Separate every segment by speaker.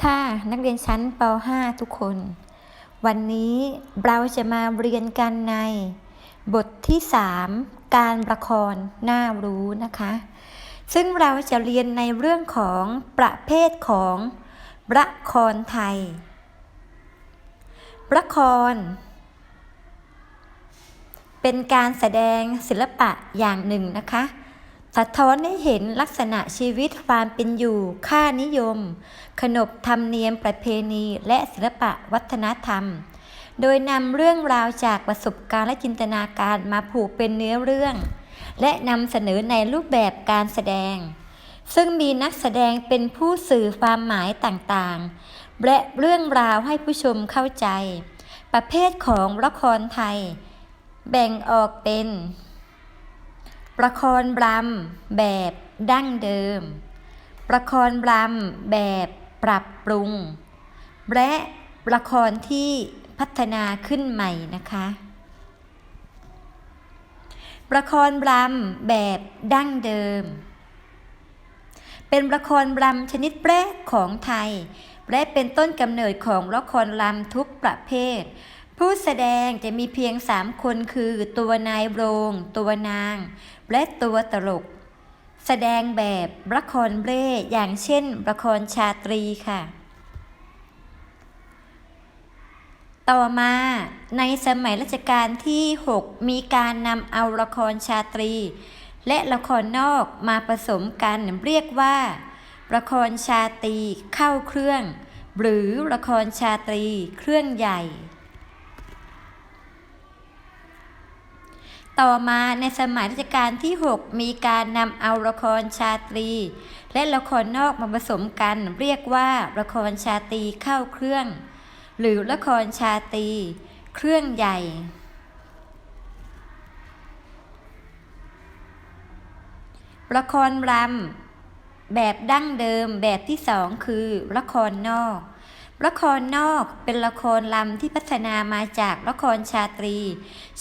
Speaker 1: ค่ะนักเรียนชั้นป .5 ทุกคน วันนี้เราจะมาเรียนกันใน บทที่ 3 การละครน่ารู้นะคะ ซึ่งเราจะเรียนในเรื่องของประเภทของละครไทยละคร เป็นการแสดงศิลปะอย่างหนึ่งนะคะ สะท้อนให้เห็นลักษณะชีวิตความเป็นอยู่ ค่านิยม ขนบธรรมเนียมประเพณีและศิลปะวัฒนธรรม โดยนำเรื่องราวจากประสบการณ์และจินตนาการมาผูกเป็นเนื้อเรื่อง และนำเสนอในรูปแบบการแสดง ซึ่งมีนักแสดงเป็นผู้สื่อความหมายต่างๆ และเรื่องราวให้ผู้ชมเข้าใจ ประเภทของละครไทย แบ่งออกเป็น ละครรำแบบดั้งเดิมละครรำแบบปรับปรุง และละครที่พัฒนาขึ้นใหม่นะคะละครรำแบบดั้งเดิม เป็นละครรำชนิดแรกของไทย และเป็นต้นกำเนิดของละครรำทุกประเภท ผู้แสดงจะมีเพียงสามคนคือตัวนายโรง ตัวนาง และตัวตลก แสดงแบบละครเร่อย่างเช่นละครชาตรีค่ะ ต่อมาในสมัยรัชกาลที่ 6 มีการนำเอาละครชาตรี และละครนอกมาผสมกันเรียกว่าละครชาตรีเข้าเครื่อง หรือละครชาตรีเครื่องใหญ่ ต่อมาในสมัยรัชกาลที่ 6 มีการนำเอาละครชาตรี และละครนอกมาผสมกันเรียกว่าละครชาตรีเข้าเครื่อง หรือละครชาตรีเครื่องใหญ่ละครรำแบบดั้งเดิมแบบที่สองคือละครนอก ละครนอกเป็นละครลำที่พัฒนามาจากละครชาตรี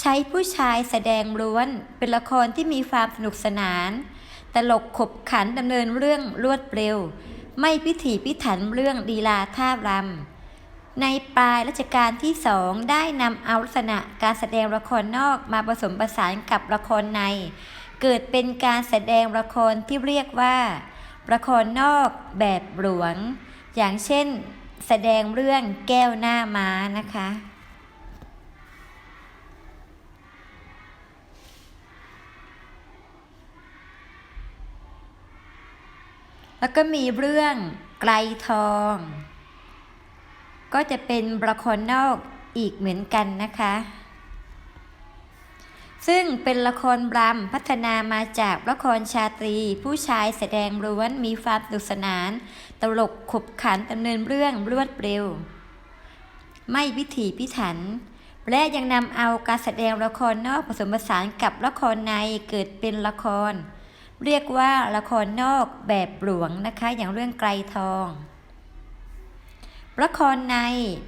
Speaker 1: ใช้ผู้ชายแสดงล้วน เป็นละครที่มีความสนุกสนาน ตลกขบขันดำเนินเรื่องรวดเร็ว ไม่พิถีพิถันเรื่องลีลาท่ารำในปลายรัชกาลที่สองได้นำเอาลักษณะการแสดงละครนอกมาผสมผสานกับละครใน เกิดเป็นการแสดงละครที่เรียกว่าละครนอกแบบหลวง อย่างเช่น แสดงเรื่องแก้วหน้าม้านะคะ แล้วก็มีเรื่องไกลทอง ก็จะเป็นละครนอกอีกเหมือนกันนะคะ ซึ่งเป็นละครรำพัฒนามาจากละครชาตรี ผู้ชายแสดงล้วนมีความสนุกสนาน ตลกขบขันดำเนินเรื่องรวดเร็ว ไม่พิถีพิถัน และยังนำเอาการแสดงละครนอกผสมผสานกับละครในเกิดเป็นละคร เรียกว่าละครนอกแบบหลวงนะคะ อย่างเรื่องไกลทองละครใน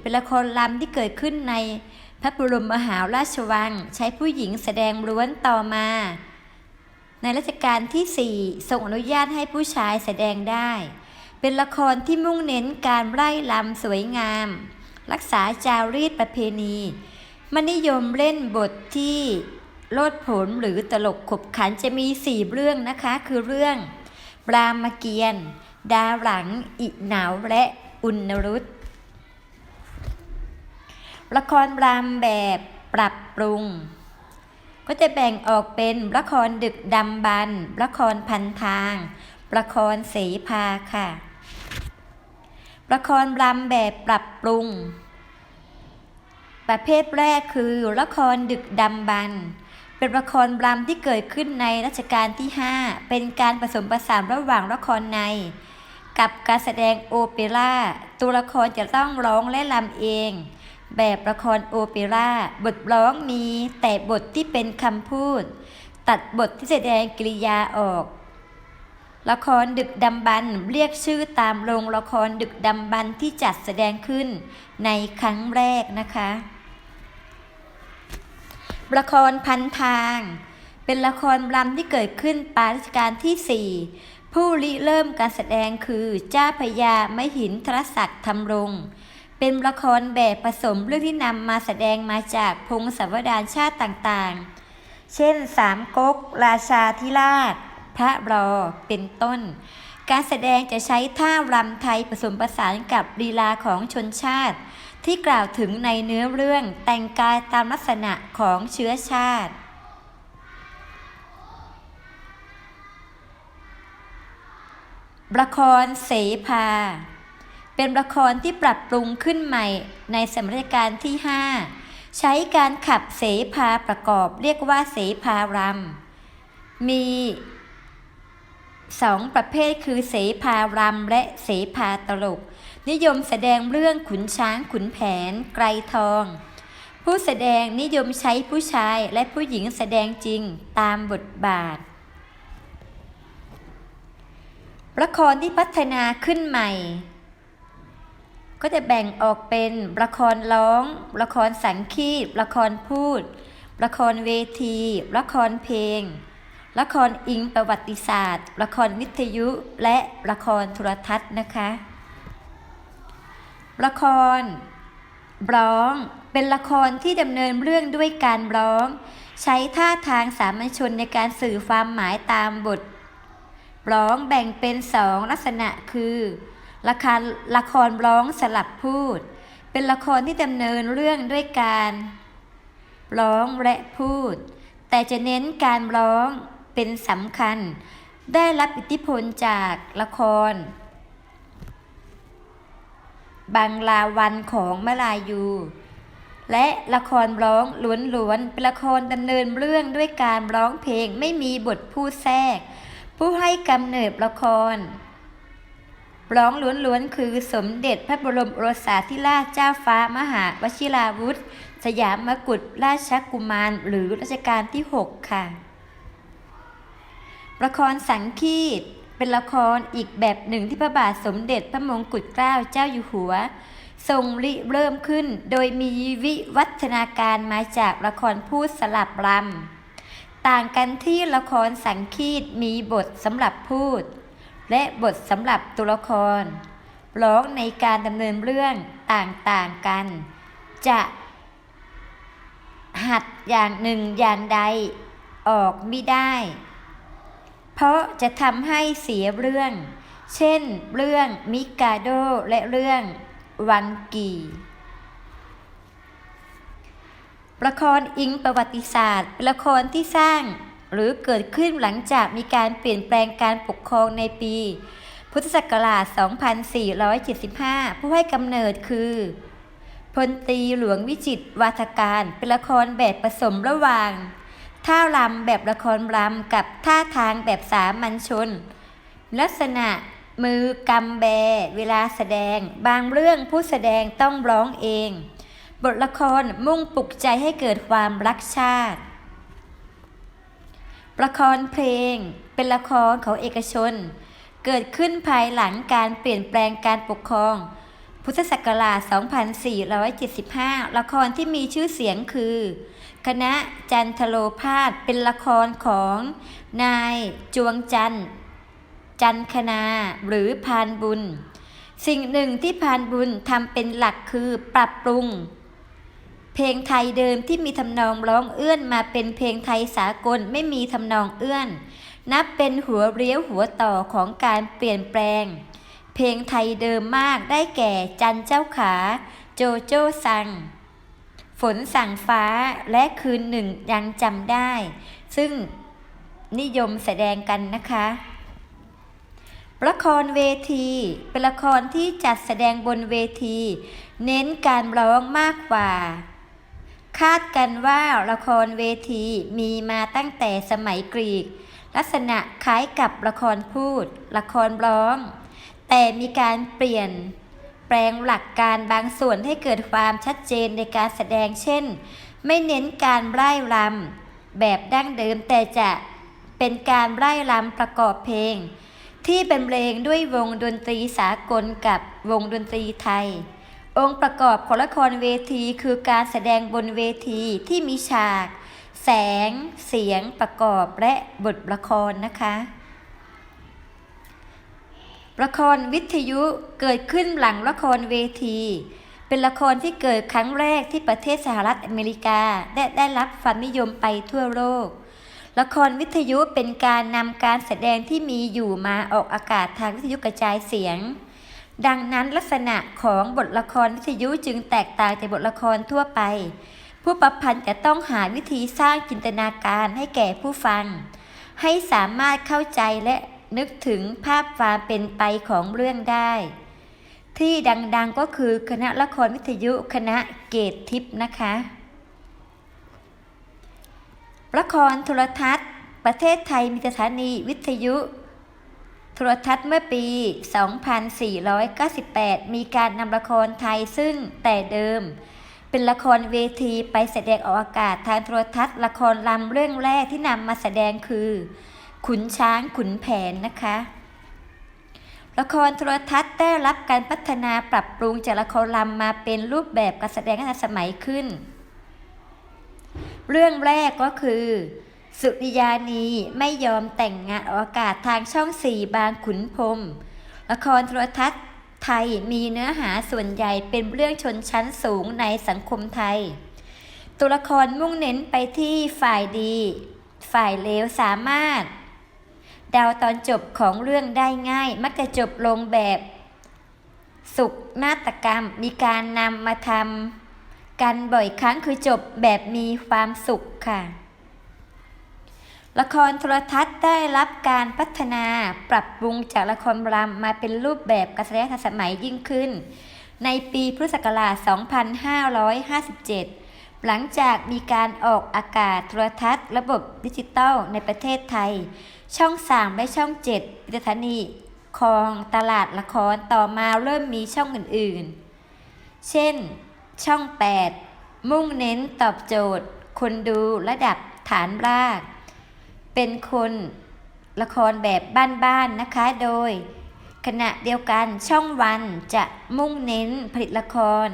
Speaker 1: เป็นละครลำที่เกิดขึ้นใน พระบรมมหาราชวัง ใช้ผู้หญิงแสดงล้วนต่อมา ในรัชกาลที่ 4 ทรงอนุญาตให้ผู้ชายแสดงได้ เป็นละครที่มุ่งเน้นการไล่ลำสวยงาม รักษาจารีตประเพณีมันนิยมเล่นบทที่โลดโผนหรือตลกขบขันจะมีสี่เรื่องนะคะ คือเรื่องรามเกียรติ์ดาหลัง อิหนาวและอุณรุต ละครรำแบบปรับปรุง ก็จะแบ่งออกเป็นละครดึกดำบรรละครพันทางละครเสภาค่ะละครรำแบบปรับปรุง ประเภทแรกคือละครดึกดำบรรเป็นละครรำที่เกิดขึ้นในรัชกาลที่ 5 เป็นการผสมผสานระหว่างละครใน กับการแสดงโอเปร่าตัวละครจะต้องร้องและรำเอง แบบละครโอเปร่าบทร้องมีแต่บทที่เป็นคำพูด ตัดบทที่แสดงกริยาออก ละครดึกดำบรรเรียกชื่อตามโรงละครดึกดำบรรที่จัดแสดงขึ้นในครั้งแรกนะคะละครพันทาง เป็นละครรำที่เกิดขึ้นปลายรัชกาลที่ 4 ผู้ริเริ่มการแสดงคือเจ้าพญยามหินทรศักดิ์ธรรมรงค์ เป็นละครแบบผสมเรื่องที่นำมาแสดงมาจากพงศาวดารชาติต่างๆ เช่นสามก๊ก ราชาธิราช พระรอ เป็นต้น การแสดงจะใช้ท่ารำไทยผสมผสานกับลีลาของชนชาติ ที่กล่าวถึงในเนื้อเรื่องแต่งกายตามลักษณะของเชื้อชาติละครเสภา เป็นละครที่ปรับปรุงขึ้นใหม่ในสมัยกาลที่ 5 ใช้การขับเสภาประกอบเรียกว่าเสภารำ มีสองประเภทคือเสภารำและเสภาตลก นิยมแสดงเรื่องขุนช้างขุนแผน ไกรทอง ผู้แสดงนิยมใช้ผู้ชายและผู้หญิงแสดงจริงตามบทบาทละครที่พัฒนาขึ้นใหม่ ก็จะแบ่งออกเป็นละครร้อง ละครสังคีตละครพูด ละครเวที ละครเพลง ละครอิงประวัติศาสตร์ ละครวิทยุและละครโทรทัศน์นะคะ ละครร้องเป็นละครที่ดำเนินเรื่องด้วยการร้อง ใช้ท่าทางสามัญชนในการสื่อความหมายตามบท ร้องแบ่งเป็นสองลักษณะคือ ละครละครร้องสลับพูด เป็นละครที่ดำเนินเรื่องด้วยการร้องและพูด แต่จะเน้นการร้องเป็นสำคัญ ได้รับอิทธิพลจากละครบางลาวันของมลายู และละครร้องล้วนๆเป็นละครดำเนินเรื่องด้วยการร้องเพลงไม่มีบทพูดแทรก ผู้ให้กำเนิดละคร ร้องล้วนๆคือสมเด็จพระบรมโอรสาธิราชเจ้าฟ้ามหาวชิราวุธ สยามกุฎราชกุมาร หรือรัชกาลที่ 6 ค่ะ ละครสังคีตเป็นละครอีกแบบหนึ่งที่พระบาทสมเด็จพระมงกุฎเกล้าเจ้าอยู่หัว ทรงริเริ่มขึ้นโดยมีวิวัฒนาการมาจากละครพูดสลับรำต่างกันที่ละครสังคีตมีบทสำหรับพูด และบทสำหรับตัวละคร ร้องในการดำเนินเรื่องต่างๆกัน จะหัดอย่างหนึ่งอย่างใดออกไม่ได้ เพราะจะทำให้เสียเรื่อง เช่นเรื่องมิกาโดและเรื่องวันกีละครอิงประวัติศาสตร์ละครที่สร้าง หรือเกิดขึ้นหลังจากมีการเปลี่ยนแปลงการปกครองในปี พุทธศักราช 2475 ผู้ให้กำเนิดคือ พลตีหลวงวิจิตวาทการเป็นละครแบบผสมระหว่าง ท่ารำแบบละครรำกับท่าทางแบบสามัญชน ลักษณะมือกำแบ เวลาแสดง บางเรื่องผู้แสดงต้องร้องเอง บทละครมุ่งปลุกใจให้เกิดความรักชาติ ละครเพลง เป็นละครของเอกชน เกิดขึ้นภายหลังการเปลี่ยนแปลงการปกครอง พุทธศักราช 2475 ละครที่มีชื่อเสียงคือ คณะจันทโลพาสเป็นละครของนายจวงจันจันคณาหรือพานบุญ สิ่งหนึ่งที่พานบุญทำเป็นหลักคือปรับปรุง เพลงไทยเดิมที่มีทำนองร้องเอื้อนมาเป็นเพลงไทยสากลไม่มีทำนองเอื้อน นับเป็นหัวเรียวหัวต่อของการเปลี่ยนแปลง เพลงไทยเดิมมากได้แก่จันเจ้าขา โจโจ้สัง ฝนสั่งฟ้าและคืนหนึ่งยังจำได้ ซึ่งนิยมแสดงกันนะคะละครเวทีเป็นละครที่จัดแสดงบนเวที เน้นการร้องมากกว่า คาดกันว่าละครเวทีมีมาตั้งแต่สมัยกรีก ลักษณะคล้ายกับละครพูด ละครร้อง แต่มีการเปลี่ยนแปลงหลักการบางส่วนให้เกิดความชัดเจนในการแสดงเช่น ไม่เน้นการไล่รำแบบดั้งเดิมแต่จะเป็นการไล่รำประกอบเพลง ที่เป็นเพลงด้วยวงดนตรีสากลกับวงดนตรีไทย องค์ประกอบของละครเวทีคือการแสดงบนเวทีที่มีฉาก แสง เสียงประกอบและบทละครนะคะละครวิทยุเกิดขึ้นหลังละครเวที เป็นละครที่เกิดครั้งแรกที่ประเทศสหรัฐอเมริกาและได้รับความนิยมไปทั่วโลก ละครวิทยุเป็นการนำการแสดงที่มีอยู่มาออกอากาศทางวิทยุกระจายเสียง ดังนั้นลักษณะของบทละครวิทยุจึงแตกต่างจากบทละครทั่วไป ผู้ประพันธ์จะต้องหาวิธีสร้างจินตนาการให้แก่ผู้ฟัง ให้สามารถเข้าใจและนึกถึงภาพความเป็นไปของเรื่องได้ ที่ดังๆก็คือคณะละครวิทยุคณะเกตทิพย์นะคะละครโทรทัศน์ ประเทศไทยมีสถานีวิทยุ โทรทัศน์เมื่อปี 2498 มีการนำละครไทยซึ่งแต่เดิม เป็นละครเวทีไปแสดงออกอากาศทางโทรทัศน์ละครลำเรื่องแรกที่นำมาแสดงคือ ขุนช้างขุนแผนนะคะละครโทรทัศน์ได้รับการพัฒนาปรับปรุงจากละครลำมาเป็นรูปแบบการแสดงทันสมัยขึ้น เรื่องแรกก็คือ สุริยานีไม่ยอมแต่งงานออกอากาศทางช่องสี่บางขุนพรมละครโทรทัศน์ไทยมีเนื้อหาส่วนใหญ่เป็นเรื่องชนชั้นสูงในสังคมไทย ตัวละครมุ่งเน้นไปที่ฝ่ายดี ฝ่ายเลวสามารถเดาวตอนจบของเรื่องได้ง่าย มักจะจบลงแบบ สุกนาฏกรรมมีการนำมาทำกันบ่อยครั้งคือจบแบบมีความสุขค่ะ ละครโทรทัศน์ได้รับการพัฒนาปรับปรุงจากละครรำมาเป็นรูปแบบการแสดงทันสมัยยิ่งขึ้น ในปีพุทธศักราช 2557 หลังจากมีการออกอากาศโทรทัศน์ ระบบดิจิตอลในประเทศไทย ช่อง 3 และช่อง 7เป็นสถานีครองตลาดละครต่อมาเริ่มมีช่องอื่นๆ เช่น ช่อง 8 มุ่งเน้นตอบโจทย์ คนดูระดับฐานราก เป็นคนละครแบบบ้านๆนะคะ โดย ขณะเดียวกันช่องวันจะมุ่งเน้นผลิตละคร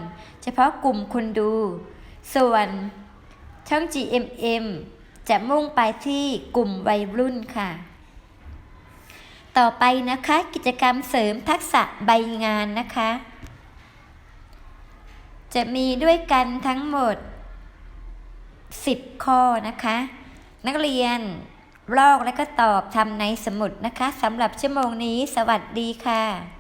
Speaker 1: เฉพาะกลุ่มคนดู ส่วนช่อง GMM จะมุ่งไปที่กลุ่มวัยรุ่นค่ะ ต่อไปนะคะกิจกรรมเสริมทักษะใบงานนะคะ จะมีด้วยกันทั้งหมด 10 ข้อนะคะ นักเรียน ลอกและก็ตอบทำในสมุดนะคะสำหรับชั่วโมงนี้ สวัสดีค่ะ